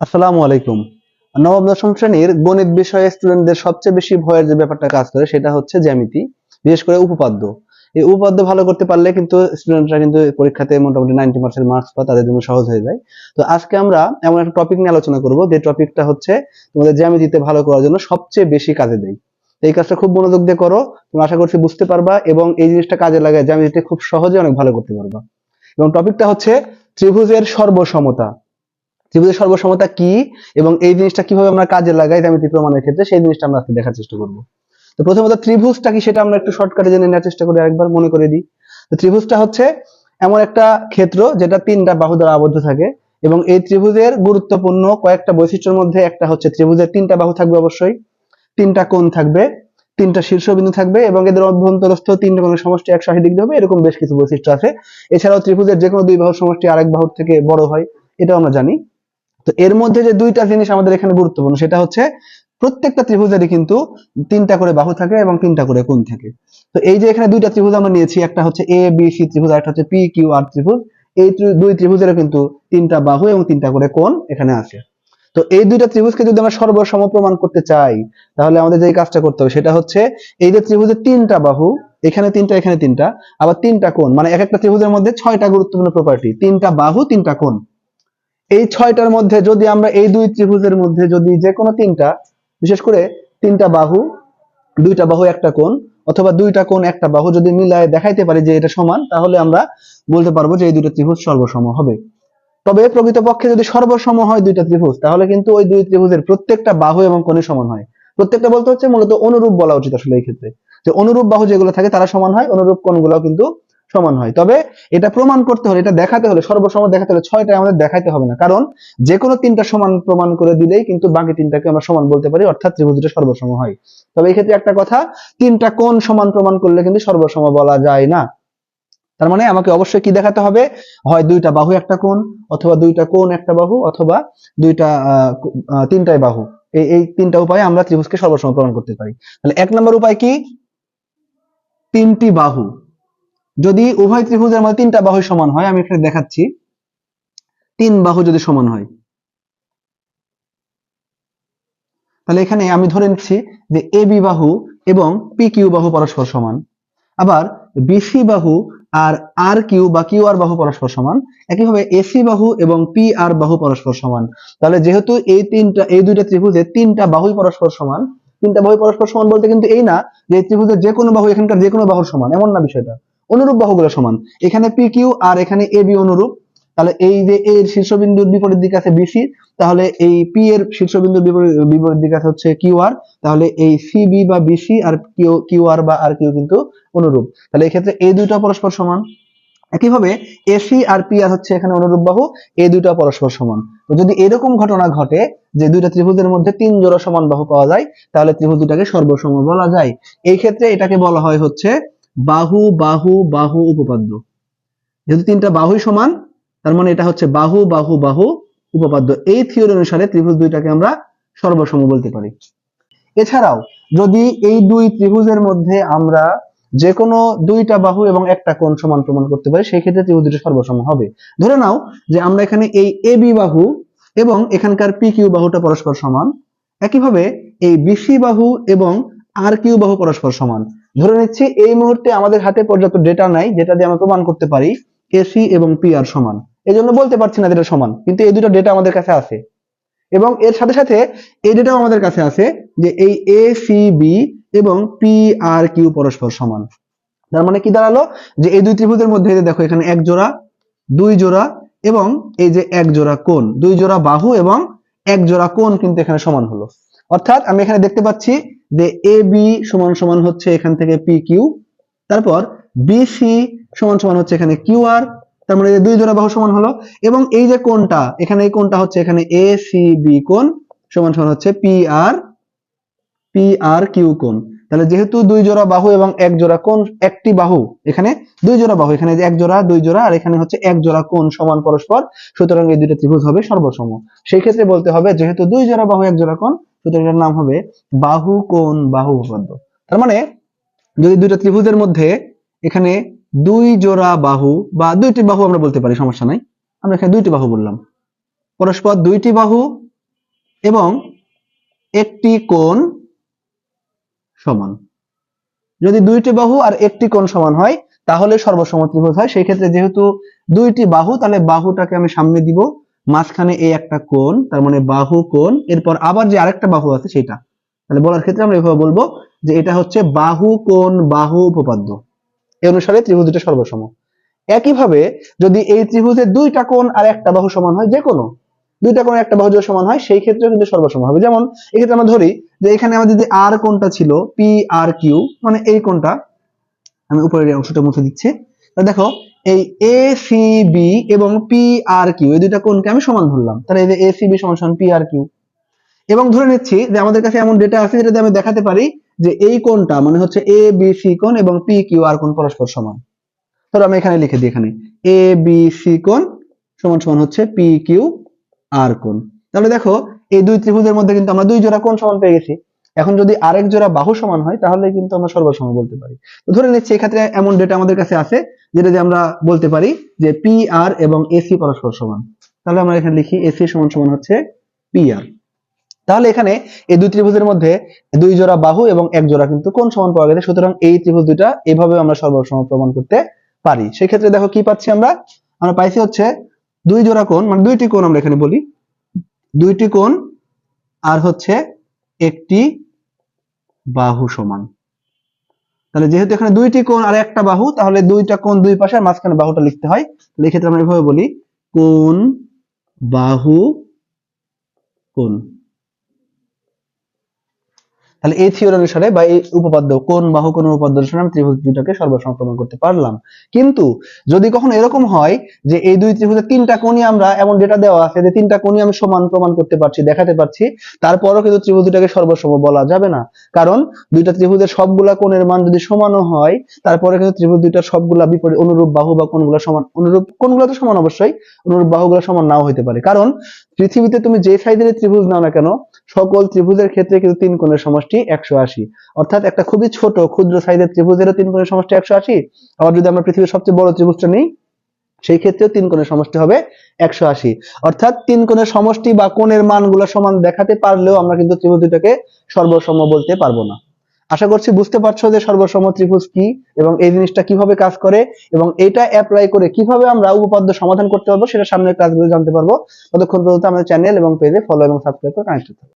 আসসালামু আলাইকুম। নবম, দশম শ্রেণির গণিত বিষয়ে স্টুডেন্টদের সবচেয়ে বেশি ভয়ের যে ব্যাপারটা কাজ করে সেটা হচ্ছে জ্যামিতি, বিশেষ করে উপপাদ্য। এই উপপাদ্য ভালো করতে পারলে কিন্তু স্টুডেন্টরা কিন্তু পরীক্ষাতে মোটামুটি নাইনটি পার্সেন্ট মার্কস পায় তাদের জন্য সহজ হয়ে যায়। তো আজকে আমরা এমন একটা টপিক নিয়ে আলোচনা করব, যে টপিকটা হচ্ছে তোমাদের জ্যামিতিতে ভালো করার জন্য সবচেয়ে বেশি কাজে দেয়। এই কাজটা খুব মনোযোগ দিয়ে করো তুমি আশা করছি বুঝতে পারবা এবং এই জিনিসটা কাজে লাগায় জ্যামিতিতে খুব সহজে অনেক ভালো করতে পারবা। এবং টপিকটা হচ্ছে ত্রিভুজের সর্বসমতা। ত্রিভুজের সর্বসমতা কি এবং এই জিনিসটা কীভাবে আমরা কাজে লাগাই জ্যামিতি প্রমাণের ক্ষেত্রে সেই জিনিসটা আমরা আজকে দেখার চেষ্টা করব। তো প্রথমত ত্রিভুজটা কি সেটা আমরা একটু শর্টকাটে জেনে নেওয়ার চেষ্টা করি, আরেকবার মনে করে দিই। তো ত্রিভুজটা হচ্ছে এমন একটা ক্ষেত্র যেটা তিনটা বাহু দ্বারা আবদ্ধ থাকে এবং এই ত্রিভুজের গুরুত্বপূর্ণ কয়েকটা বৈশিষ্ট্যের মধ্যে একটা হচ্ছে ত্রিভুজের তিনটা বাহু থাকবে অবশ্যই, তিনটা কোণ থাকবে, তিনটা শীর্ষবিন্দু থাকবে এবং এদের অভ্যন্তরস্থ তিনটা কোণের সমষ্টি একশো আশি ডিগ্রি হবে, এরকম বেশ কিছু বৈশিষ্ট্য আছে। এছাড়াও ত্রিভুজের যে কোনো দুই বাহুর সমষ্টি আরেক বাহুর থেকে বড় হয়, এটাও আমরা জানি। তো এর মধ্যে যে দুইটা জিনিস আমাদের এখানে গুরুত্বপূর্ণ, সেটা হচ্ছে প্রত্যেকটা ত্রিভুজেরই কিন্তু তিনটা করে বাহু থাকে এবং তিনটা করে কোণ থাকে। তো এই যে এখানে দুইটা ত্রিভুজ আমরা নিয়েছি, একটা হচ্ছে এ বি সি ত্রিভুজ একটা হচ্ছে পি কিউ আর ত্রিভুজ, এই দুই ত্রিভুজেরও কিন্তু তিনটা বাহু এবং তিনটা করে কোণ এখানে আছে। তো এই দুইটা ত্রিভুজকে যদি আমরা সর্বসম প্রমাণ করতে চাই, তাহলে আমাদের যে কাজটা করতে হবে সেটা হচ্ছে এই যে ত্রিভুজের তিনটা বাহু, এখানে তিনটা এখানে তিনটা, আবার তিনটা কোণ মানে এক একটা ত্রিভুজের মধ্যে ছয়টা গুরুত্বপূর্ণ প্রপার্টি তিনটা বাহু, তিনটা কোণ। এই ছয়টার মধ্যে যদি আমরা এই দুই ত্রিভুজের মধ্যে যদি যে কোনো তিনটা, বিশেষ করে তিনটা বাহু, দুইটা বাহু, একটা কোণ, অথবা দুইটা কোণ, একটা বাহু যদি মিলায় দেখাইতে পারি যে এটা সমান, তাহলে আমরা বলতে পারব যে এই দুটো ত্রিভুজ সর্বসম হবে। তবে প্রকৃতপক্ষে যদি সর্বসম হয় দুইটা ত্রিভুজ, তাহলে কিন্তু ওই দুই ত্রিভুজের প্রত্যেকটা বাহু এবং কোণে সমান হয়। প্রত্যেকটা বলতে হচ্ছে মূলত অনুরূপ বলা উচিত আসলে এই ক্ষেত্রে। যে অনুরূপ বাহু যেগুলো থাকে তারা সমান হয়, অনুরূপ কোণগুলোও কিন্তু সমান হয়। তবে এটা প্রমাণ করতে হলে, এটা দেখাতে হলে, সর্বসম দেখাতে হলে ছয়টা আমাদের দেখাইতে হবে না। কারণ যে কোনো তিনটা সমান প্রমাণ করে দিলেই কিন্তু বাকি তিনটাকে আমরা সমান বলতে পারি, অর্থাৎ ত্রিভুজটা সর্বসম হয়। তবে এই ক্ষেত্রে একটা কথা, তিনটা কোন সমান প্রমাণ করলে কিন্তু সর্বসম বলা যায় না। তার মানে আমাকে অবশ্যই কি দেখাতে হবে? হয় দুইটা বাহু একটা কোণ, অথবা দুইটা কোণ একটা বাহু, অথবা দুইটা তিনটাই বাহু। এই এই তিনটা উপায়ে আমরা ত্রিভুজকে সর্বসম প্রমাণ করতে পারি। তাহলে এক নম্বর উপায় কি? তিনটি বাহু। যদি উভয় ত্রিভুজের মধ্যে তিনটা বাহু সমান হয়, আমি এখানে দেখাচ্ছি। তিন বাহু যদি সমান হয়। তাহলে এখানে আমি ধরে নিচ্ছি যে এ বি বাহু এবং পি কিউ বাহু পরস্পর সমান। আবার বিসি বাহু আর আর কিউ বা কিউ আর বাহু পরস্পর সমান। একইভাবে এসি বাহু এবং পি আর বাহু পরস্পর সমান। তাহলে যেহেতু এই তিনটা, এই দুইটা ত্রিভুজে তিনটা বাহুই পরস্পর সমান, তিনটা বাহু পরস্পর সমান বলতে কিন্তু এই না যে ত্রিভুজের যে কোনো বাহু এখানকার যে কোনো বাহুর সমান, এমন না বিষয়টা। অনুরূপ বাহুগুলো সমান। এখানে পি কিউ আর এখানে এ বি অনুরূপ। তাহলে এই যে এ এর শীর্ষবিন্দুর বিপরীত দিকে আছে বিসি তাহলে এই পি এর শীর্ষবিন্দুর বিপরীত দিকে আছে হচ্ছে কিউ আর তাহলে এই সিবি বা বিসি আর কিউ কিউ আর বা আর কিউ কিন্তু অনুরূপ। তাহলে এই ক্ষেত্রে এই দুইটা পরস্পর সমান। একইভাবে এসি আর পি আর হচ্ছে এখানে অনুরূপ বাহু, এই দুইটা পরস্পর সমান। তো যদি এরকম ঘটনা ঘটে যে দুইটা ত্রিভুজের মধ্যে তিন জোড়া সমান বাহু পাওয়া যায়, তাহলে ত্রিভুজ দুটাকে সর্বসম বলা যায়। এই ক্ষেত্রে এটাকে বলা হয় হচ্ছে বাহু বাহু বাহু উপপাদ্য। যেহেতু তিনটা বাহুই সমান, তার মানে এটা হচ্ছে বাহু বাহু বাহু উপপাদ্য। এই থিওরি অনুসারে ত্রিভুজ দুইটাকে আমরা সর্বসম বলতে পারি। এছাড়াও, যদি এই দুই ত্রিভুজের মধ্যে আমরা যে কোনো দুইটা বাহু এবং একটা কোণ সমান প্রমাণ করতে পারি সেই ক্ষেত্রে ত্রিভুজ দুটো সর্বসম হবে। ধরে নাও যে আমরা এখানে এই এ বি বাহু এবং এখানকার পি কিউ বাহুটা পরস্পর সমান। একইভাবে এই বিসি বাহু এবং আর কিউ বাহু পরস্পর সমান। ধরে নিচ্ছি, এই মুহূর্তে আমাদের হাতে পর্যাপ্ত ডেটা নাই, যেটা দিয়ে আমরা প্রমাণ করতে পারি এসি এবং পি আর সমান। এই জন্য বলতে পারছি না যেটা সমান, কিন্তু এই দুটো ডেটা আমাদের কাছে আছে। এবং এর সাথে সাথে এই ডেটাও আমাদের কাছে আছে যে এই এ সি বি এবং পি আর কিউ পরস্পর সমান। তার মানে কি দাঁড়াল? যে এই দুই ত্রিভুজের মধ্যে দেখো, এখানে এক জোড়া, দুই জোড়া এবং এই যে এক জোড়া কোণ, দুই জোড়া বাহু এবং এক জোড়া কোণ কিন্তু এখানে সমান হলো। অর্থাৎ আমি এখানে দেখতে পাচ্ছি যে এ, বি সমান সমান হচ্ছে এখান থেকে পি, কিউ। তারপর বিসি সমান সমান হচ্ছে এখানে কিউ আর। তার মানে দুই জোড়া বাহু সমান হলো। এবং এই যে কোনটা এখানে এই কোণটা হচ্ছে এখানে এ, সি, বি কোণ সমান সমান হচ্ছে P R P R Q কোণ। তাহলে যেহেতু দুই জোড়া বাহু এবং এক জোড়া কোণ, একটি বাহু, এখানে দুই জোড়া বাহু, এখানে এক জোড়া, দুই জোড়া, আর এখানে হচ্ছে এক জোড়া কোণ সমান পরস্পর। সুতরাং এই দুইটা ত্রিভুজ হবে সর্বসম। সেই ক্ষেত্রে বলতে হবে, যেহেতু দুই জোড়া বাহু, এক জোড়া কোণ সুতরাং নাম হবে বাহু কোণ বাহু উপপাদ্য। তার মানে যদি দুইটা ত্রিভুজের মধ্যে এখানে দুই জোড়া বাহু বা দুইটি বাহু আমরা বলতে পারি, সমস্যা নাই। আমরা এখানে দুইটি বাহু বললাম। পরস্পর দুইটি বাহু এবং একটি কোণ সমান। যদি দুইটি বাহু আর একটি কোণ সমান হয়, তাহলে সর্বসম ত্রিভুজ হয়। সেই ক্ষেত্রে যেহেতু দুইটি বাহু, তাহলে বাহুটাকে আমি সামনে দিব। মাঝখানে এই একটা কোণ, তার মানে বাহু কোণ, এরপর আবার যে আরেকটা বাহু আছে সেটা তাহলে বলার ক্ষেত্রে আমরা এভাবে বলব যে এটা হচ্ছে বাহু কোণ, বাহু উপপাদ্য। এই অনুসারে ত্রিভুজ দুটো সর্বসম। একইভাবে যদি এই ত্রিভুজের দুইটা কোণ আর একটা বাহু সমান হয় যে কোনো দুইটা কোণ একটা বাহু যদি সমান হয়, সেই ক্ষেত্রে কিন্তু সর্বসম হবে। যেমন, এক্ষেত্রে আমরা ধরি যে এখানে আমাদের যে আর কোণটা ছিল পি আর কিউ মানে এই কোণটা, আমি উপরের অংশটা মুছে দিচ্ছি। তাহলে দেখো এই এ সি বি এবং পি আর কিউ এই দুইটা কোনকে আমি সমান ধরলাম। তাহলে এই যে এ সি বি সমান সমান পি আর কিউ এবং ধরে নিচ্ছি যে আমাদের কাছে এমন ডেটা আছে যেটাতে আমি দেখাতে পারি যে এই কোণটা মানে হচ্ছে এ বি সি কোণ এবং পি কিউ আর কোণ পরস্পর সমান। ধরো আমি এখানে লিখে দিই এখানে। এ বি সি কোণ সমান সমান হচ্ছে পি কিউ আর কোণ। তাহলে দেখো, এই দুই ত্রিভুজের মধ্যে কিন্তু আমরা দুই জোড়া কোণ সমান পেয়ে গেছি। এখন যদি আরেক জোড়া বাহু সমান হয়, তাহলে কিন্তু আমরা সর্বসম বলতে পারি। তো ধরে নিচ্ছি, এক্ষেত্রে এমন ডেটা আমাদের কাছে আছে, যেটা দিয়ে আমরা বলতে পারি যে পি আর এবং এসি পরস্পর সমান। তাহলে আমরা এখানে লিখি এসি সমান সমান হচ্ছে পি আর তাহলে এখানে এই দুই ত্রিভুজের মধ্যে দুই জোড়া বাহু এবং এক জোড়া কিন্তু কোন সমান পাওয়া গেছে সুতরাং এই ত্রিভুজ দুইটা এভাবে আমরা সর্বসম প্রমাণ করতে পারি। সেই ক্ষেত্রে দেখো কি পাচ্ছি আমরা? আমরা পাইছি হচ্ছে দুই জোড়া কোণ মানে দুইটি কোণ আমরা এখানে বলি। দুইটি কোণ আর হচ্ছে একটি বাহু সমান। তাহলে যেহেতু এখানে দুইটি কোণ আর একটা বাহু, তাহলে দুইটা কোণ দুই পাশে মাঝখানে বাহুটা লিখতে হয়। তাহলে এক্ষেত্রে আমরা এভাবে বলি, কোণ বাহু কোণ। তাহলে এই থিওরি অনুসারে বা এই উপপাদ্য, কোন বাহু, কোন উপপাদ্য অনুসারে আমি ত্রিভুজ দুইটাকে সর্বসম প্রমাণ করতে পারলাম। কিন্তু যদি কখনো এরকম হয় যে এই দুই ত্রিভুজের তিনটা কোণই আমরা এমন ডেটা দেওয়া আছে যে তিনটা কোণই আমি সমান প্রমাণ করতে পারছি, দেখাতে পারছি, তারপরও কিন্তু ত্রিভুজ দুটাকে সর্বসম বলা যাবে না। কারণ দুইটা ত্রিভুজের সবগুলা কোণের মান যদি সমানও হয়, তারপরে কিন্তু ত্রিভুজ দুইটার সবগুলা বিপরীত অনুরূপ বাহু বা কোণগুলো সমান, অনুরূপ কোণগুলো তো সমান অবশ্যই, অনুরূপ বাহুগুলো সমান নাও হতে পারে। কারণ পৃথিবীতে তুমি যে সাইজের ত্রিভুজ নাও না কেন সকল ত্রিভুজের ক্ষেত্রে কিন্তু তিন কোণের সমষ্টি একশো আশি। অর্থাৎ একটা খুবই ছোট, ক্ষুদ্র সাইজের ত্রিভুজেরও তিন কোণের সমষ্টি একশো আশি। আবার যদি আমরা পৃথিবীর সবচেয়ে বড় ত্রিভুজটা নিই, সেই ক্ষেত্রেও তিন কোণের সমষ্টি হবে একশো আশি। অর্থাৎ তিন কোণের সমষ্টি বা কোণের মানগুলো সমান দেখাতে পারলেও আমরা কিন্তু ত্রিভুজ দুটাকে সর্বসম বলতে পারব না। আশা করছি বুঝতে পারছ যে সর্বসম ত্রিভুজ কি এবং এই জিনিসটা কীভাবে কাজ করে এবং এটা অ্যাপ্লাই করে কীভাবে আমরা উপপাদ্য সমাধান করতে পারব সেটা সামনের ক্লাসগুলো জানতে পারব। ততক্ষণ পর্যন্ত আমাদের চ্যানেল এবং পেজে ফলো এবং সাবস্ক্রাইব করে কানেক্ট